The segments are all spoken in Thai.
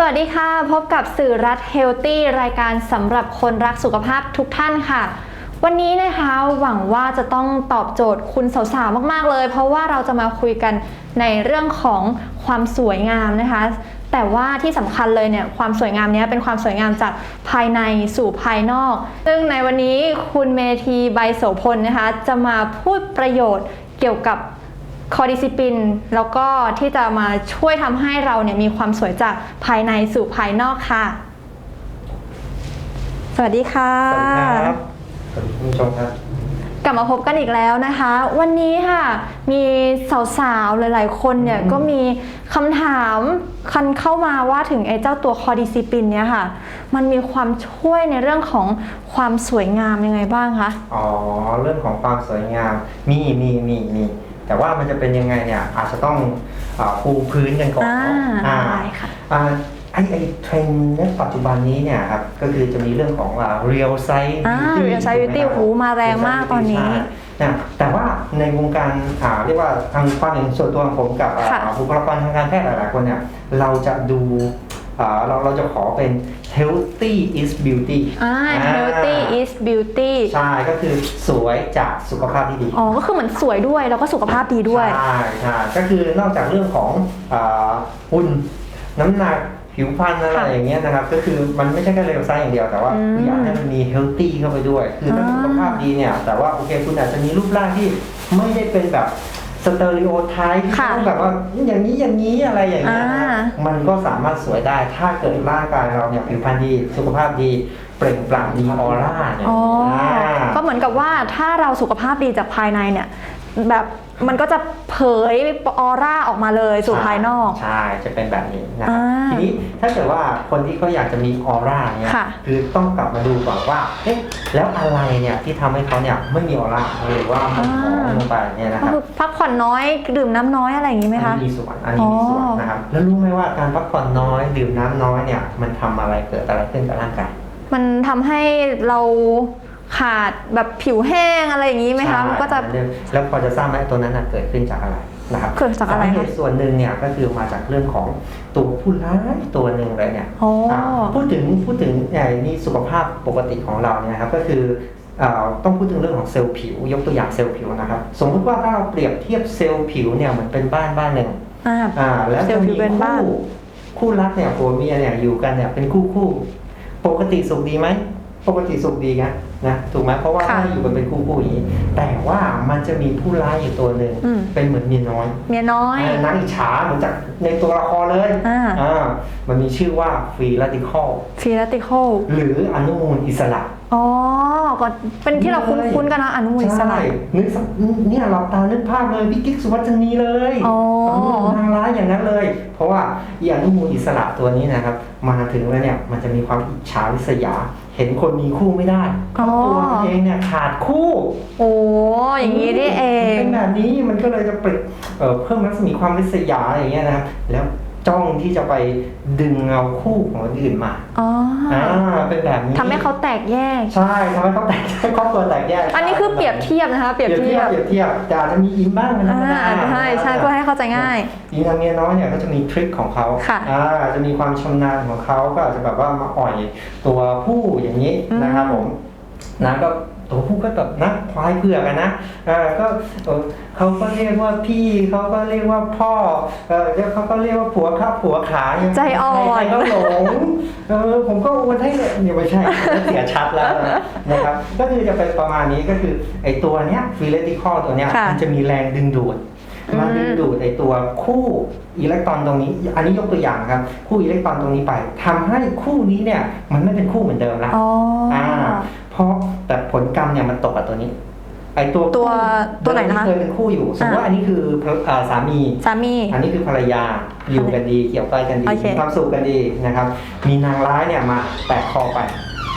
สวัสดีค่ะ พบกับสื่อรัฐเฮลตี้รายการสำหรับคนรักสุขภาพทุกท่านค่ะ วันนี้นะคะหวังว่าจะต้องตอบโจทย์คุณสาวๆมากๆเลย เพราะว่าเราจะมาคุยกันในเรื่องของความสวยงามนะคะ แต่ว่าที่สำคัญเลยเนี่ยความสวยงามนี้เป็นความสวยงามจากภายในสู่ภายนอก ซึ่งในวันนี้คุณเมธีใบโสพลนะคะ จะมาพูดประโยชน์เกี่ยวกับ คอดิซิปิน แล้วก็ที่จะมาช่วยทำให้เราเนี่ยมีความสวยจากภายในสู่ภายนอกค่ะ สวัสดีค่ะ สวัสดีครับสวัสดีคุณผู้ชมครับกลับมาพบกันอีกแล้วนะคะ วันนี้ค่ะ มีสาวๆ หลายๆ คนเนี่ยอืมก็มีคำถามคันเข้ามาว่าถึงไอ้เจ้าตัวคอดิซิปินเนี่ยค่ะ มันมีความช่วยในเรื่องของความสวยงามยังไงบ้างคะ อ๋อ เรื่องของความสวยงาม มีมีมีมี แต่ว่ามันจะเป็นยังไงเนี่ยอาจจะต้องอาปูพื้นกันก่อนอ่าเนาะอ่า ได้ค่ะ อ่าไอไอเทรนด์ในปัจจุบันนี้เนี่ยครับก็คือจะมีเรื่องของเรียลไซส์อ่า Real Size Beauty โอ้โหมาแรงมากตอนนี้นะแต่ว่าในวงการอ่าเรียกว่าทางความเห็นส่วนตัวของผมกับอ่าค่ะบุคลากรทางการแพทย์หลายๆคนเนี่ยเราจะดูอ่า เราเราจะขอเป็น healthy is beauty อ่า healthy is beauty ใช่ก็คือสวยจากสุขภาพที่ดี อ๋อ ก็คือเหมือนสวยด้วย แล้วก็สุขภาพดีด้วย ใช่ใช่ก็คือนอกจากเรื่องของอาหุ่นน้ำหนักผิวพรรณอะไรค่ะอย่างเงี้ยนะครับ ก็คือมันไม่ใช่แค่เร็วไซส์อย่างเดียวแต่ว่าอืมอยากให้มันมีเฮลตี้เข้าไปด้วย คือถ้าอ่าสุขภาพดีเนี่ย แต่ว่าโอเคคุณอาจจะมีรูปร่างที่ไม่ได้เป็นแบบสเตอริโอไทป์ที่ค่ะต้องแบบว่าอย่างนี้อย่างนี้อะไรอย่างเงี้ยนะอ่า มันก็สามารถสวยได้ ถ้าเกิดร่างกายเราเนี่ยผิวพรรณดี สุขภาพดี เปล่งปลั่งมีออร่าเนี่ยอ๋ออ่าก็เหมือนกับว่าถ้าเราสุขภาพดีจากภายในเนี่ย แบบ มันก็จะเผยออร่าออกมาเลยสู่ภายนอก ใช่จะเป็นแบบนี้นะครับอ่าทีนี้ถ้าเกิดว่าคนที่เขาอยากจะมีออร่าเนี่ยค่ะคือต้องกลับมาดูก่อนว่าเอ๊ะแล้วอะไรเนี่ยที่ทำให้เขาเนี่ยไม่มีออร่าหรือว่ามันผอมลงไปเนี่ยนะก็ครับคือพักผ่อนน้อยดื่มน้ำน้อยอะไรอย่างนี้ไหมอัคะนี้มีส่วนอันนี้มีส่วนอ๋อนะครับแล้วรู้ไหมว่าการพักผ่อนน้อยดื่มน้ำน้อยเนี่ยมันทำอะไรเกิดอะไรขึ้นกับร่างกายมันทำให้เรา ขาดแบบผิวแห้งอะไรอย่างนี้ไหมคะใช่มันก็จะแล้วพอจะทราบไหมตัวนั้นน่ะเกิดขึ้นจากอะไรนะครับเกิดจากอะไรคะสเหตุส่วนหนึ่งเนี่ยก็คือมาจากเรื่องของตัวผู้ร้ายตัวหนึ่งเลยเนี่ยอ๋ออ่าพูดถึงพูดถึงไอ้นี่สุขภาพปกติของเราเนี่ยนะครับก็คืออ่าต้องพูดถึงเรื่องของเซลล์ผิว ยกตัวอย่างเซลล์ผิวนะครับสมมติว่าถ้าเราเปรียบเทียบเซลล์ผิวเนี่ยเหมือนเป็นบ้านบ้านหนึ่งอ่าอ่าแล้วเซลจะล์ผิมีวเป็นบ้านคู่คู่รักเนี่ยผัวเมียเนี่ยอยู่กันเนี่ยเป็นคู่คู่ ปกติสุขดีไหม ปกติสุขดีนะนะถูกไหมเพราะว่าค่ะถ้าอยู่กันเป็นคู่คู่อย่างนี้ แต่ว่ามันจะมีผู้ร้ายอยู่ตัวหนึ่งอืมเป็นเหมือนเมียน้อย เมียน้อยอ่านางอิจฉาเหมือนจากในตัวละครเลยอ่าอ่ามันมีชื่อว่าฟรี r าติคอลฟีรัติคอลหรืออนุมูลอิสระอ๋อก็เป็นที่เราคุ้นๆกันนะอนุมูลอิสระใช่นึกสักเนี่ยหลับตานึกภาพเลยพี่กิ๊กสุวัจนีเลยอ๋อนางร้ายอย่างนั้นเลย เพราะว่าอีอนุมูลอิสระตัวนี้นะครับมาถึงแล้วเนี่ยมันจะมีความอิจฉาริษยา เห็นคนมีคู่ไม่ได้เพอ๋อราะตัวมันเองเนี่ยขาดคู่โอ้อย่างนี้นี่เอง เป็นแบบนี้มันก็เลยจะเปรเอ่อเพิ่มรัศมีความริษยาอย่างเงี้ยนะครับแล้ว จ้องที่จะไปดึงเงาคู่ของคนอื่นมาอ๋อออ่าเป็นแบบนี้ทำให้เขาแตกแยก ใช่ทำให้เขาแตกให้ครอบครัวแตกแยกอันนี้คือเปรียบเทียบนะคะ เปรียบเทียบเปรียบเทียบแต่อาจจะมีอินบ้างนะอ่าใช่ใช่เพื่อให้เข้าใจง่ายอินทางเมียน้อยเนี่ยก็จะมีทริคของเขาค่ะอ่าจะมีความชำนาญของเขาก็อาจจะแบบว่ามาอ่อยตัวผู้อย่างนี้นะครับผมนะก็ ตัวผู้ก็แบบนะควายเผือกอะนะอ่าก็เออเขาก็เรียกว่าพี่เขาก็เรียกว่าพ่อเออแล้วเขาก็เรียกว่าผัวข้าผัวขายังใจอ่อนใครๆก็หลงเออผมก็โอนให้เลยเนี่ยไม่ใช่เสียชัดแล้วนะครับก็คือจะเป็นประมาณนี้ก็คือไอตัวเนี้ยฟิเลติคอตัวเนี้ยค่ะมันจะมีแรงดึงดูดอื มมาดึงดูดไอตัวคู่อิเล็กตรอนตรงนี้ อันนี้ยกตัวอย่างครับ คู่อิเล็กตรอนตรงนี้ไปทำให้คู่นี้เนี่ยมันไม่เป็นคู่เหมือนเดิมละอ๋อออ่าเพราะแต่ผลกรรมเนี่ยมันตกกับตัวนี้ไอตัวตัวคู่ตัวไหนนะคะเดิมที่เคยเป็นคู่อยู่สมมติว่าอันนี้คืออ่าสามีสามี อันนี้คือภรรยาอยู่กันดีเกี่ยวก้อยกันดีโอเคมีความสุขกันดีนะครับ มีนางร้ายเนี่ยมาแตะคอไป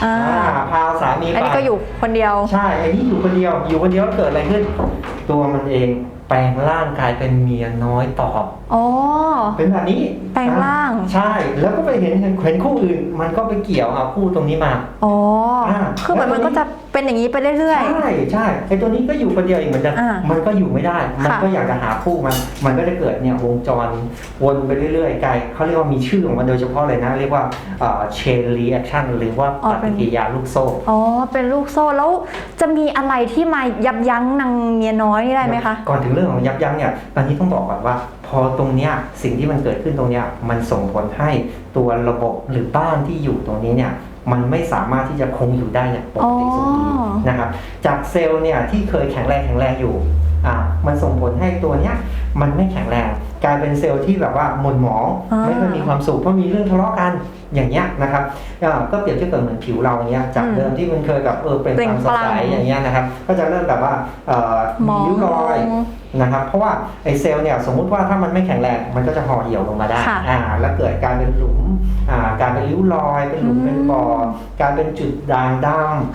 อ่าอ่าพาสามีอันไปนี้ก็อยู่คนเดียว ใช่ไอ้นี่อยู่คนเดียวอยู่คนเดียวแล้วเกิดอะไรขึ้น ตัวมันเอง แปลงร่างกายเป็นเมียน้อยตอบอ๋อ เป็นแบบนี้แปลงร่าง ใช่แล้วก็ไปเห็นเห็นคู่อื่น มันก็ไปเกี่ยวเอาคู่ตรงนี้มาอ๋ออ่าคือเหมือนมันก็จะเป็นอย่างนี้ไปเรื่อย ใช่ใช่ไอตัวนี้ก็อยู่คนเดียวอีกเหมือนกันอ่ามันก็อยู่ไม่ได้ มันค่ะ ก็อยากจะหาคู่มัน มันก็จะเกิดเนี่ยวงจรวนไปเรื่อยๆไกลเขาเรียกว่ามีชื่อของมันโดยเฉพาะเลยนะ เรียกว่าเชนรีแอคชั่นหรือว่าปฏิกิริยาลูกโซ่ ๆ อ๋อ เป็นลูกโซ่แล้วจะมีอะไรที่มายับยั้งนางเมียน้อยนี่ได้ไหมคะ ก่อนถึงเรื่องื่องของยับยั้งเนี่ยตอนนี้ต้องบอกก่อนว่า พอตรงเนี้ยสิ่งที่มันเกิดขึ้นตรงเนี้ยมันส่งผลให้ตัวระบบหรือบ้านที่อยู่ตรงนี้เนี่ยมันไม่สามารถที่จะคงอยู่ได้อย่างปกติสุขดีอ๋อนะครับจากเซลล์เนี่ยที่เคยแข็งแรงแข็งแรงอยู่อ่ามันส่งผลให้ตัวเนี้ย มันไม่แข็งแรง กลายเป็นเซลล์ที่แบบว่าหม่นหมองอ่าไม่ค่อยมีความสุขเพราะมีเรื่องทะเลาะกันอย่างเงี้ยนะครับอ่าก็เปรียบเทียบกับเหมือนผิวเราเนี้ยจากอืมเดิมที่มันเคยแบบเออเป็นเปล่คงวามสปดลั่งใสอย่างเงี้ยนะครับก็จะเริ่มแบบว่าเอ่อหมมีองริ้วรอยนะครับเพราะว่าไอเซลล์เนี่ยสมมุติว่าถ้ามันไม่แข็งแรงมันก็จะห่อเหี่ยวลงมาได้ค่ะอ่าแล้วเกิดการเป็นหลุมอ่าการเป็นริ้วรอย เป็นหลุมอืมเป็นบ่อการเป็นจุดด่างด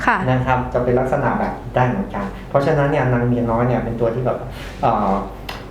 ค่ะำนะครับจะเป็นลักษณะแบบได้เหมือนกัน เพราะฉะนั้นเนี่ยนางเมียน้อยเนี่ยเป็นตัวที่แบบเอ่อ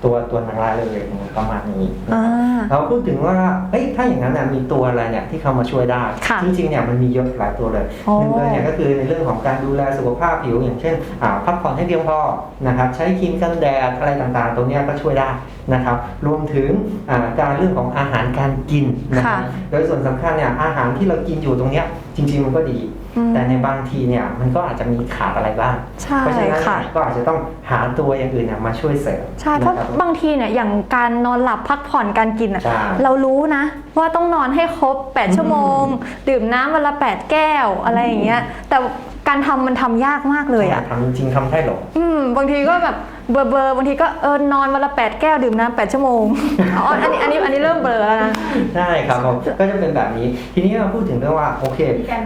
ตัวตัวนางร้ายเลยประมาณนี้นะอ่า เราพูดถึงว่าเอ้ยถ้าอย่างนั้นนะมีตัวอะไรเนี่ยที่เข้ามาช่วยได้ ค่ะจริงๆเนี่ยมันมีเยอะหลายตัวเลยโอ้ หนึ่งเลยเนี่ยก็คือในเรื่องของการดูแลสุขภาพผิวอย่างเช่นอ่าพักผ่อนให้เพียงพอนะครับใช้ครีมกันแดดอะไรต่างๆตรงเนี้ยก็ช่วยได้นะครับรวมถึงอ่าการเรื่องของอาหารการกินนะครับค่ะ โดยส่วนสำคัญเนี่ยอาหารที่เรากินอยู่ตรงเนี้ยจริง ๆ มันก็ดีอืม แต่ในบางทีเนี่ยมันก็อาจจะมีขาดอะไรบ้าง ใช่เพราะฉะนั้นค่ะเนี่ยก็อาจจะต้องหาตัวอย่างอื่นเนี่ยมาช่วยเสริมใช่เพราะนคบ บางทีเนี่ยอย่างการนอนหลับพักผ่อนการกินอะใช่เรารู้นะ ว่าต้องนอนให้ครบ 8 ชั่วโมง ดื่มน้ำวันละ 8 แก้วอะไรอย่างเงี้ยแต่ การทำมันทำยากมากเลยอะ ทำจริงๆทำได้หรอ อืมบางทีก็แบบเบลอเบลอๆบางทีก็เออนอนวันละ8แก้วดื่มน้ำ8ชั่วโมงอ๋ออันนี้อันนี้อันนี้เริ่มเบลอแล้วนะ ใช่ครับผมก็จะเป็นแบบนี้ ทีนี้มาพูดถึงเรื่องว่าโอเค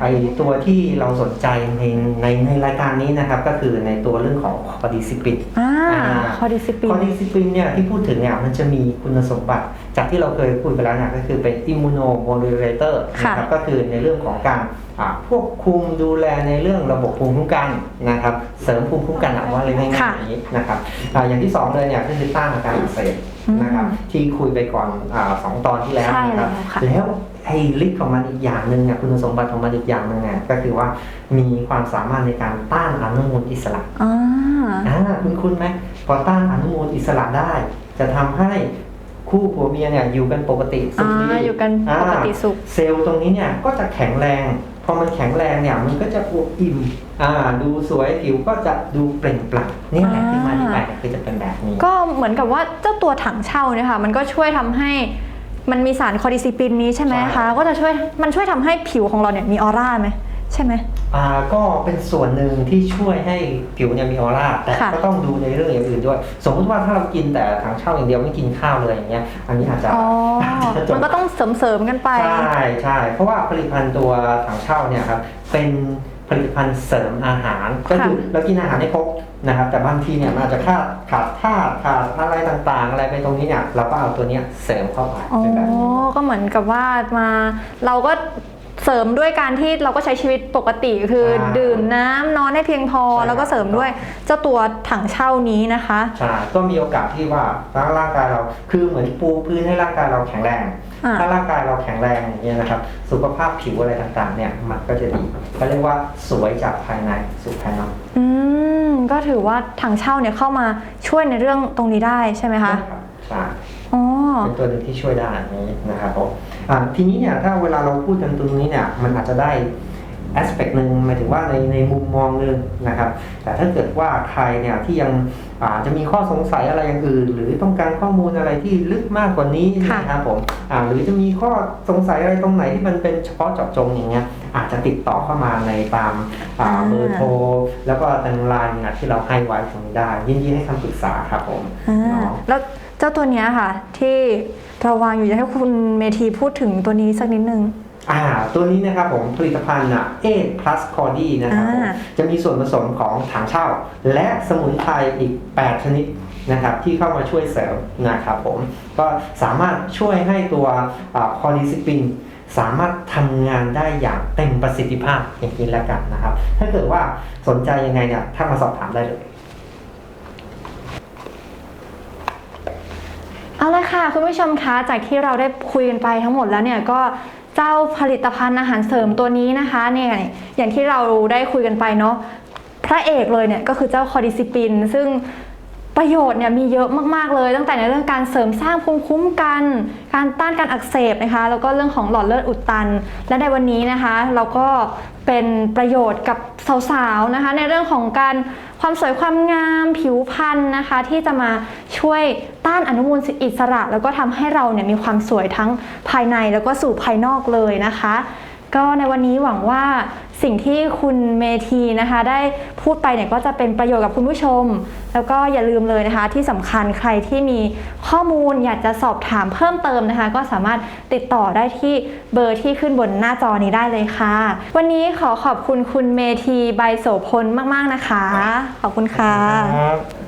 ไอตัวที่เราสนใจในในในรายการนี้นะครับ ก็คือในตัวเรื่องของคอดิซิปิน อ่าอ่า คอดิซิปิคอนดิซิปลินเนี่ยที่พูดถึงเนี่ยมันจะมีคุณสมบัติ จากที่เราเคยพูดไปแล้วเนี่ยก็คือเป็นอิมมูโนโมดูเลเตอร์ค่ะนะครับก็คือในเรื่องของการอ่าควบคุมดูแลในเรื่องระบบภูมิคุ้มกันนะครับ เสริมภูมิคุ้มกันอะว่าเลยง่ายๆอย่างนี้นะครับอาอย่างที่สองเลยเนี่ยก็คือต้านอาการอักเสบนะครับที่คุยไปก่อนอาสองตอนที่แล้วใช่นะครับแล้วค่ะแล้วไอ้ฤทธิ์ของมันอีกอย่างหนึ่งเนี่ยคุณสมบัติของมันอีกอย่างหนึ่งเนี่ยก็คือว่ามีความสามารถในการต้านอนุมูลอิสระอ่าอ่าคุณคุณไหมพอต้านอนุมูลอิสระได้ จะทำให้ คู่ผัวเมียเนี่ยอยู่กันปกติสุขดีอ่าอยู่กันปกติสุข เซลล์ตรงนี้เนี่ยก็จะแข็งแรงพอมันแข็งแรงเนี่ยมันก็จะอวบอิ่มอ่าดูสวยผิวก็จะดูเปล่งปลั่งนี่แหละที่มาที่ไปเนี่ยคือจะเป็นแบบนี้ ก็เหมือนกับว่าเจ้าตัวถังเช่าเนี่ยค่ะมันก็ช่วยทำให้มันมีสารคอร์ดิซิปินนี้ใช่ไหมใช่ คะ ก็จะช่วยมันช่วยทำให้ผิวของเราเนี่ยมีออร่าไหมใช่ไหม อ่าก็เป็นส่วนหนึ่งที่ช่วยให้ผิวเนี่ยมีออร่าแต่ค่ะ ก็ต้องดูในเรื่องอย่างอื่นด้วย สมมติว่าถ้าเรากินแต่ถังเช่าอย่างเดียวไม่กินข้าวเลยอย่างเงี้ยอันนี้อาจจะ อ๋ออาจจะจบมันก็ต้องเสริมๆกันไป ใช่ใช่เพราะว่าผลิตภัณฑ์ตัวถังเช่าเนี่ยครับเป็นผลิตภัณฑ์เสริมอาหารก็คือเรากินอาหารให้ครบนะครับ แต่บางทีเนี่ยมันอาจจะขาดขาดธาตุขาดอะไรต่างๆ อะไรไปตรงนี้เนี่ยเราก็เอาตัวเนี้ยเสริมเข้าไปอ๋อ เป็นแบบนี้ ก็เหมือนกับว่ามา เราก็ เสริมด้วยการที่เราก็ใช้ชีวิตปกติคืออา ดื่มน้ำนอนให้เพียงพอ ใช่แล้วก็เสริมด้วยเจ้าตัวถังเช่านี้นะคะใช่ก็มีโอกาสที่ว่าร่างกายเราคือเหมือนปูพื้นให้ร่างกายเราแข็งแรง อ่า ถ้าร่างกายเราแข็งแรงอย่างเงี้ยนะครับ สุขภาพผิวอะไรต่างๆ เนี่ยมันก็จะดีเขาเรียกว่าสวยจากภายในสู่ภายนอกอืมก็ถือว่าถังเช่าเนี่ยเข้ามาช่วยในเรื่องตรงนี้ได้ใช่ไหมคะใช่อ๋อเป็นตัวหนึ่งที่ช่วยได้อันนี้นะครับผมอ่า ทีนี้เนี่ยถ้าเวลาเราพูดกันตรงนี้เนี่ยมันอาจจะได้ aspect หนึ่งหมายถึงว่าในในมุมมองหนึ่งนะครับ แต่ถ้าเกิดว่าใครเนี่ยที่ยังอาจะมีข้อสงสัยอะไรอย่างอื่น หรือต้องการข้อมูลอะไรที่ลึกมากกว่านี้ค่ะนะครับผมอ่าหรือจะมีข้อสงสัยอะไรตรงไหนที่มันเป็นเฉพาะเจาะจงอย่างเงี้ยอาจจะติดต่อเข้ามาในตามอ่าเบอร์โทรแล้วก็ทางไลน์เนี่ยที่เราให้ไว้ตรงนี้ได้ ยินดีให้คำปรึกษาครับผมอ่าเนาะแล้วเจ้าตัวเนี้ยค่ะที่ เราวางอยู่อยากให้คุณเมทีพูดถึงตัวนี้สักนิดนึง อ่าตัวนี้นะครับผมผลิตภัณฑ์อะ A plus c o d y นะครับผมอ่า จะมีส่วนผสมของถังเช่า และสมุนไพรอีก 8 ชนิดนะครับที่เข้ามาช่วยเสริมนะครับผมก็สามารถช่วยให้ตัวคอดิซิปินสามารถทำงานได้อย่างเต็มประสิทธิภาพอย่างนี้แล้วกันนะครับ ถ้าเกิดว่าสนใจยังไงเนี่ยถ้ามาสอบถามได้เลย เอาละ ค่ะคุณผู้ชมคะจากที่เราได้คุยกันไปทั้งหมดแล้วเนี่ยก็เจ้าผลิตภัณฑ์อาหารเสริมตัวนี้นะคะเนี่ยอย่างที่เราได้คุยกันไปเนาะพระเอกเลยเนี่ยก็คือเจ้าคอดิซิปิน ซึ่ง ประโยชน์เนี่ยมีเยอะมากๆเลย ตั้งแต่ในเรื่องการเสริมสร้างภูมิคุ้มกัน การต้านการอักเสบนะคะ แล้วก็เรื่องของหลอดเลือดอุดตัน และในวันนี้นะคะ เราก็เป็นประโยชน์กับสาวๆนะคะ ในเรื่องของการความสวยความงามผิวพรรณนะคะ ที่จะมาช่วยต้านอนุมูลอิสระ แล้วก็ทำให้เราเนี่ยมีความสวยทั้งภายในแล้วก็สู่ภายนอกเลยนะคะ ก็ในวันนี้หวังว่าสิ่งที่คุณเมทีนะคะ ได้พูดไปเนี่ยก็จะเป็นประโยชน์กับคุณผู้ชม แล้วก็อย่าลืมเลยนะคะ ที่สำคัญใครที่มีข้อมูลอยากจะสอบถามเพิ่มเติมนะคะ ก็สามารถติดต่อได้ที่เบอร์ที่ขึ้นบนหน้าจอนี้ได้เลยค่ะ วันนี้ขอขอบคุณคุณเมทีใบโสพลมาก ๆนะคะ ขอบคุณค่ะ